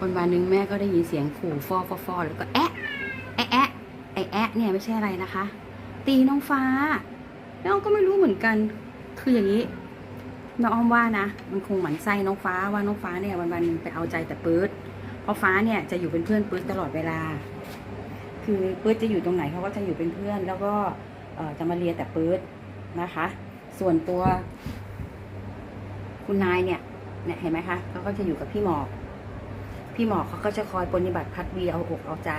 วันวันหนึ่งแม่ก็ได้ยินเสียงขู่ฟอฟอฟอแล้วก็แอะแอะแอะไอแอะเนี่ยไม่ใช่อะไรนะคะ ตีน้องฟ้าน้องก็ไม่รู้เหมือนกัน คืออย่างนี้น้องอ้อมว่านะ มันคงหมั่นไส้น้องฟ้าว่าน้องฟ้าเนี่ยวันวันไปเอาใจแต่ปื๊ดเพราะฟ้าเนี่ยจะอยู่เป็นเพื่อนปื๊ดตลอดเวลา คือปื๊ดจะอยู่ตรงไหนเขาก็จะอยู่เป็นเพื่อน แล้วก็เอจะมาเรียนแต่ปื๊ดนะคะ ส่วนตัว คุณนายเนี่ยเนี่ยเห็นไหมคะเขาก็จะอยู่กับพี่หมอก พี่หมอเขาก็จะคอยปฏิบัติพัดวีเอาอกเอาใจ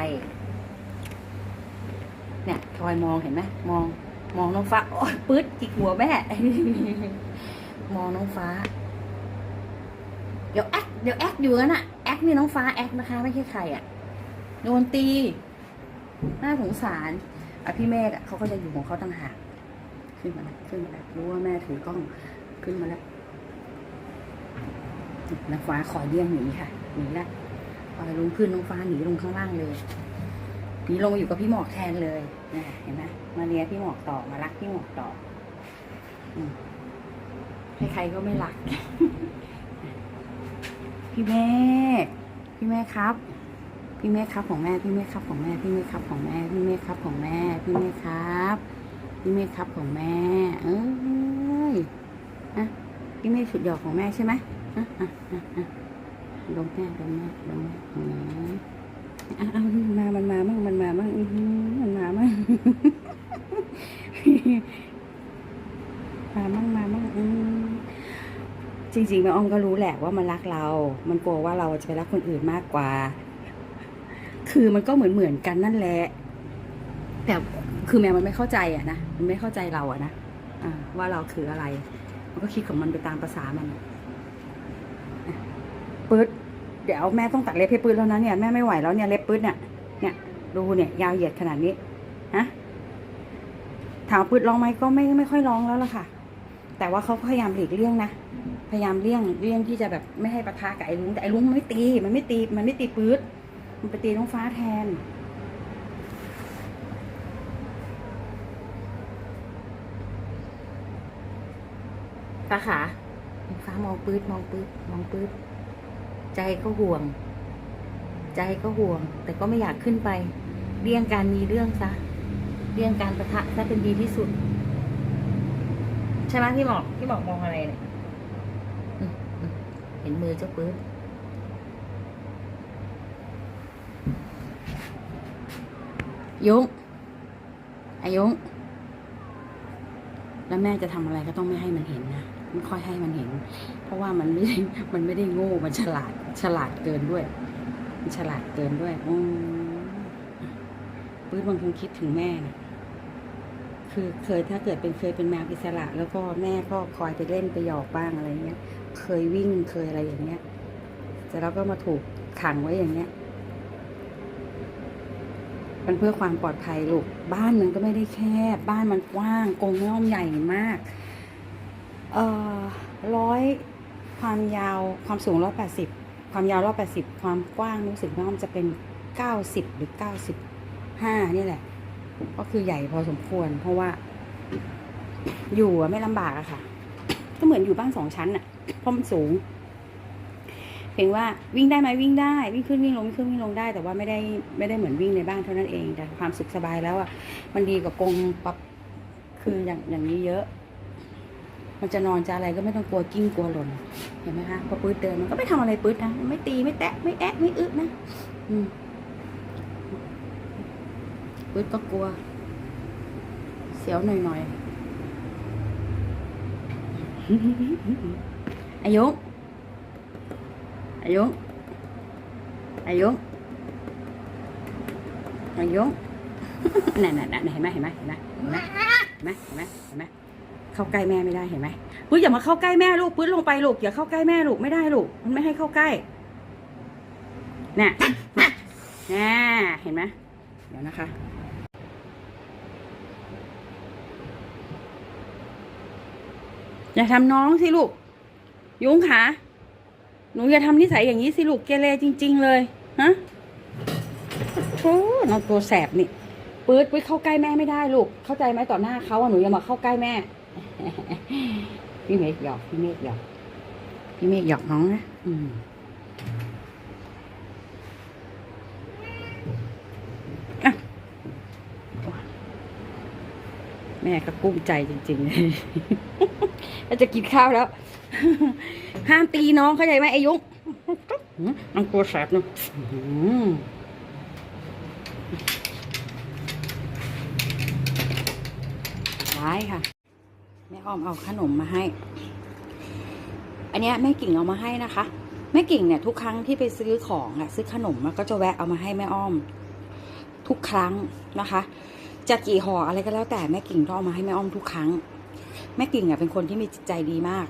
เนี่ยคอยมองเห็นไหมมอง มองน้องฟ้าโอ้ยปื๊ดจิกหัวแม่ มองน้องฟ้า เดี๋ยวแอคเดี๋ยวแอคอยู่นั่นอะแอคนี่น้องฟ้าแอคนะคะ ไม่ใช่ใครอะโดนตีน่าสงสารอะพี่เมฆเขาก็จะอยู่ของเขาต่างหากขึ้นมาแล้วขึ้นมาแล้วรู้ว่าแม่ถือกล้องขึ้นมาแล้วน้องฟ้าขอเลี่ยงหนีค่ะหนีละพอ ลงขึ้นน้องฟ้าหนีลงข้างล่างเลยหนีลงมาอยู่กับพี่หมอกแทนเลยนะเห็นไหมมาเลี้ยพี่หมอกต่อมารักพี่หมอกต่อใครๆก็ไม่รัก พี่เมฆพี่เมฆครับ พี่เมฆครับของแม่ พี่เมฆครับของแม่ พี่เมฆครับของแม่ พี่เมฆครับของแม่ พี่เมฆครับ พี่เมฆครับของแม่ เอ้ยอะพี่เมฆสุดยอกของแม่ใช่ไหมอะอะอะอะ ลงแม่ลงแม่ลงแม่อืมอะเอามา มันมามั่งมันมามั่งมันมามั่งมามั่งมามั่งจริงๆแม่อ้อมก็รู้แหละว่ามันรักเรา มันกลัวว่าเราจะไปรักคนอื่นมากกว่า คือมันก็เหมือนเหมือนกันนั่นแหละ แต่คือแมวมันไม่เข้าใจอะนะ มันไม่เข้าใจเราอะนะอ่าว่าเราคืออะไร มันก็คิดของมันไปตามภาษามัน ปื๊ดเดี๋ยวแม่ต้องตัดเล็บให้ปื๊ดแล้วนะเนี่ยแม่ไม่ไหวแล้วเนี่ยเล็บปื๊ดเนี่ยเนี่ยดูเนี่ยยาวเหยียดขนาดนี้ฮะถามปื๊ดร้องไหมก็ไม่ไม่ค่อยร้องแล้วล่ะค่ะ แต่ว่าเขาพยายามหลีกเลี่ยงนะพยายามเลี่ยงเลี่ยงที่จะแบบไม่ให้ปะทะกับไอ้ลุงแต่ไอ้ลุงมันไม่ตี มันไม่ตีมันไม่ตีปื๊ดมันไปตีน้องฟ้าแทนฟ้าขาฟ้ามองปื๊ดมองปื๊ดมองปื๊ด ใจก็ห่วง ใจก็ห่วง แต่ก็ไม่อยากขึ้นไป เลี่ยงการมีเรื่องซะเลี่ยงการประทะซะเป็นดีที่สุด ใช่ไหมพี่หมอกพี่หมอกมองอะไรเนี่ยเห็นมือเจ้าปื๊ดยุงอายุงแล้วแม่จะทำอะไรก็ต้องไม่ให้มันเห็นนะ ไม่ค่อยให้มันเห็น เพราะว่ามันไม่ได้มันไม่ได้โง่มันฉลาด ฉลาดเกินด้วย มันฉลาดเกินด้วยอืมปื้ดมันคงคิดถึงแม่นะคือเคยถ้าเกิดเป็นเคยเป็นแมวอิสระ แล้วก็แม่ก็คอยไปเล่นไปหยอกบ้างอะไรเงี้ย เคยวิ่งเคยอะไรอย่างเงี้ยแต่แล้วก็มาถูกขังไว้อย่างเงี้ย มันเพื่อความปลอดภัยลูก บ้านมันก็ไม่ได้แคบ บ้านมันกว้างกรงย่อมใหญ่มาก เอ่อร้อยความยาวความสูงร้อยแปดสิบความยาวร้อยแปดสิบความกว้างรู้สึกว่ามันจะเป็นเก้าสิบหรือเก้าสิบห้านี่แหละ ก็คือใหญ่พอสมควร เพราะว่า อยู่อะไม่ลำบากอะค่ะ ก็เหมือนอยู่บ้านสองชั้นอะเพราะมันสูงเพียงว่าวิ่งได้ไหมวิ่งได้วิ่งขึ้นวิ่งลงวิ่งขึ้นวิ่งลงได้ แต่ว่าไม่ได้ไม่ได้เหมือนวิ่งในบ้านเท่านั้นเองแต่ความสุขสบายแล้วอะมันดีกว่ากรงปับคืออย่างอย่างนี้เยอะ มันจะนอนจะอะไรก็ไม่ต้องกลัวกิ้งกลัวหล่นเห็นไหมคะพอปื๊ดเดินมันก็ไม่ทำอะไรปื๊ดนะไม่ตีไม่แตะไม่แอะไม่อึนะอืมปื๊ดก็กลัว เสียวหน่อยหน่อยอายุอายุอายุอายุนั่นนั่นนั่นเห็นไหมเห็นไหมเห็นไหมเห็นไหมเห็นไหมเห็นไหม เข้าใกล้แม่ไม่ได้เห็นไหมปื้ดอย่ามาเข้าใกล้แม่ลูกปื้ดลงไปลูกอย่าเข้าใกล้แม่ลูกไม่ได้ลูกมันไม่ให้เข้าใกล้น่ะน่ะเห็นไหมเดี๋ยวนะคะอย่าทำน้องสิลูก ยุ้งขาหนูอย่าทำนิสัยอย่างนี้สิลูกเกเรจริง ๆ เลยฮะโอ้น้องตัวแสบนี่ปื๊ดปื๊ดเข้าใกล้แม่ไม่ได้ลูก เข้าใจไหมต่อหน้าเขาอะหนูอย่ามาเข้าใกล้แม่ พี่เมฆหยอกพี่เมฆหยอกพี่เมฆหยอกน้องนะอืมแม่ก็กุ้มใจจริงๆเลยจะกินข้าวแล้ว ห้ามตีน้องเข้าใจไหมไอายุน้องกลัวแสบเนาะร้ายค่ะ แม่อ้อมเอาขนมมาให้ อันนี้แม่กิ่งเอามาให้นะคะ แม่กิ่งเนี่ยทุกครั้งที่ไปซื้อของอะซื้อขนมอะก็จะแวะเอามาให้แม่อ้อม ทุกครั้งนะคะจะกี่ห่ออะไรก็แล้วแต่แม่กิ่งต้องเอามาให้แม่อ้อมทุกครั้ง แม่กิ่งอะเป็นคนที่มีจิตใจดีมาก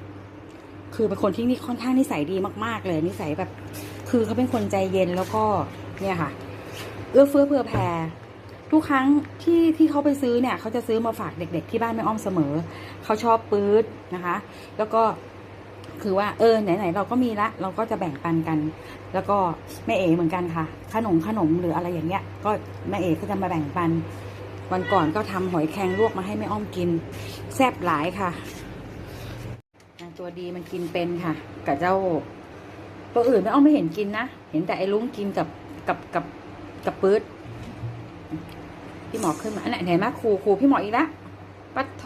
คือเป็นคนที่นี่ค่อนข้างนิสัยดีมากๆ เลยนิสัยแบบ คือเขาเป็นคนใจเย็นแล้วก็เนี่ยค่ะ เอื้อเฟื้อเผื่อแผ่ ทุกครั้งที่ที่เขาไปซื้อเนี่ยเขาจะซื้อมาฝากเด็ก ๆ ที่บ้านแม่อ้อมเสมอ เขาชอบปื๊ดนะคะ แล้วก็คือว่าเออไหนๆเราก็มีละ เราก็จะแบ่งปันกัน แล้วก็แม่เอ๋เหมือนกันค่ะ ขนมขนมหรืออะไรอย่างเงี้ย ก็แม่เอ๋ก็จะมาแบ่งปัน วันก่อนก็ทำหอยแครงลวกมาให้แม่อ้อมกิน แซ่บหลายค่ะ ตัวดีมันกินเป็นค่ะ กับเจ้า ตัวอื่นแม่อ้อมไม่เห็นกินนะ เห็นแต่ไอ้ลุงกินกับกับกับกับปื๊ด พี่หมอขึ้นมาไหนไหนมาครูครูพี่หมออีกแล้วปัดโท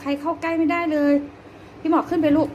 ใครเข้าใกล้ไม่ได้เลย พี่หมอขึ้นไปลูก